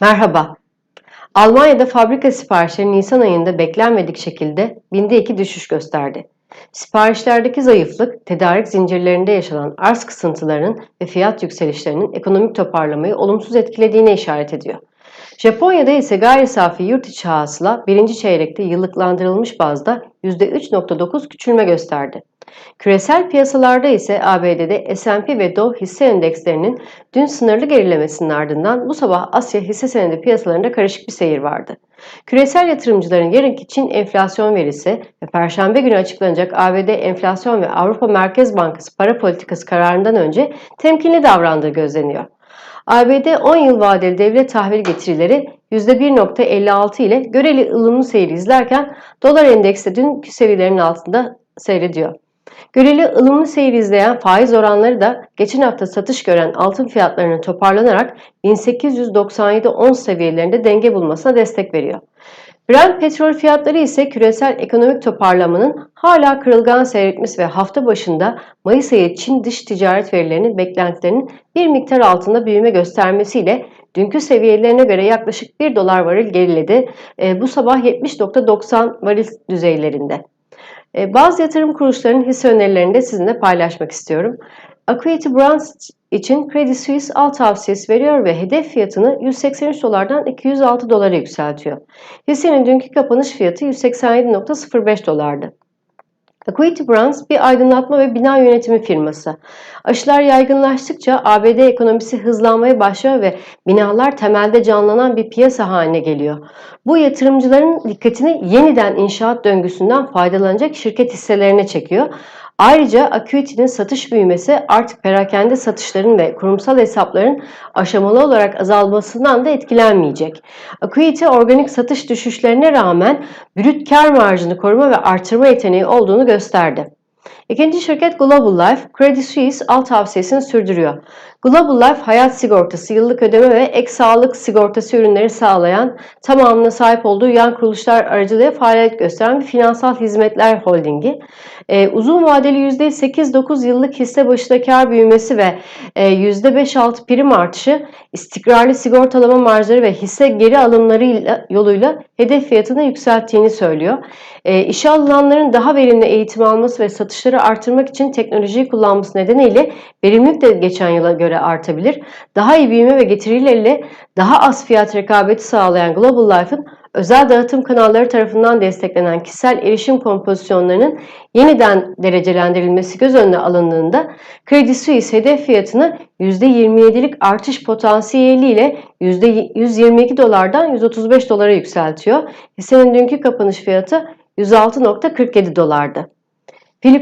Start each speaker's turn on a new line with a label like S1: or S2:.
S1: Merhaba. Almanya'da fabrika siparişleri Nisan ayında beklenmedik şekilde binde iki düşüş gösterdi. Siparişlerdeki zayıflık, tedarik zincirlerinde yaşanan arz kısıntılarının ve fiyat yükselişlerinin ekonomik toparlamayı olumsuz etkilediğine işaret ediyor. Japonya'da ise gayri safi yurt içi hasıla birinci çeyrekte yıllıklandırılmış bazda %3.9 küçülme gösterdi. Küresel piyasalarda ise ABD'de S&P ve Dow hisse endekslerinin dün sınırlı gerilemesinin ardından bu sabah Asya hisse senedi piyasalarında karışık bir seyir vardı. Küresel yatırımcıların yarınki Çin enflasyon verisi ve Perşembe günü açıklanacak ABD enflasyon ve Avrupa Merkez Bankası para politikası kararından önce temkinli davrandığı gözleniyor. ABD 10 yıl vadeli devlet tahvil getirileri %1.56 ile göreli ılımlı seyir izlerken dolar endeksi dünkü seviyelerin altında seyrediyor. Göreli ılımlı seyir izleyen faiz oranları da geçen hafta satış gören altın fiyatlarının toparlanarak 1897 ons seviyelerinde denge bulmasına destek veriyor. Brent petrol fiyatları ise küresel ekonomik toparlamanın hala kırılgan seyretmesi ve hafta başında Mayıs ayı Çin dış ticaret verilerinin beklentilerinin bir miktar altında büyüme göstermesiyle dünkü seviyelerine göre yaklaşık 1 dolar varil geriledi. E, bu sabah 70.90 varil düzeylerinde. E, bazı yatırım kuruluşlarının hisse önerilerini de sizinle paylaşmak istiyorum. Acuity Brands için Credit Suisse al tavsiyesi veriyor ve hedef fiyatını 183 dolardan 206 dolara yükseltiyor. Hissenin dünkü kapanış fiyatı 187.05 dolardı. Acuity Brands bir aydınlatma ve bina yönetimi firması. Aşılar yaygınlaştıkça ABD ekonomisi hızlanmaya başlıyor ve binalar temelde canlanan bir piyasa haline geliyor. Bu yatırımcıların dikkatini yeniden inşaat döngüsünden faydalanacak şirket hisselerine çekiyor. Ayrıca Acuity'nin satış büyümesi artık perakende satışların ve kurumsal hesapların aşamalı olarak azalmasından da etkilenmeyecek. Acuity organik satış düşüşlerine rağmen brüt kar marjını koruma ve artırma yeteneği olduğunu gösterdi. İkinci şirket Global Life, Credit Suisse alt tavsiyesini sürdürüyor. Global Life hayat sigortası, yıllık ödeme ve ek sağlık sigortası ürünleri sağlayan, tamamına sahip olduğu yan kuruluşlar aracılığıyla faaliyet gösteren bir finansal hizmetler holdingi. Ee, uzun vadeli %8-9 yıllık hisse başına kar büyümesi ve e, %5-6 prim artışı, istikrarlı sigortalama marjları ve hisse geri alımları yoluyla hedef fiyatını yükselttiğini söylüyor. E, işe alınanların daha verimli eğitim alması ve satışları artırmak için teknolojiyi kullanması nedeniyle verimlilik de geçen yıla göre artabilir. Daha iyi büyüme ve getirilerle daha az fiyat rekabeti sağlayan Global Life'ın özel dağıtım kanalları tarafından desteklenen kişisel erişim kompozisyonlarının yeniden derecelendirilmesi göz önüne alındığında Credit Suisse hedef fiyatını %27'lik artış potansiyeliyle %122 dolardan 135 dolara yükseltiyor. Hissenin dünkü kapanış fiyatı 106.47 dolardı.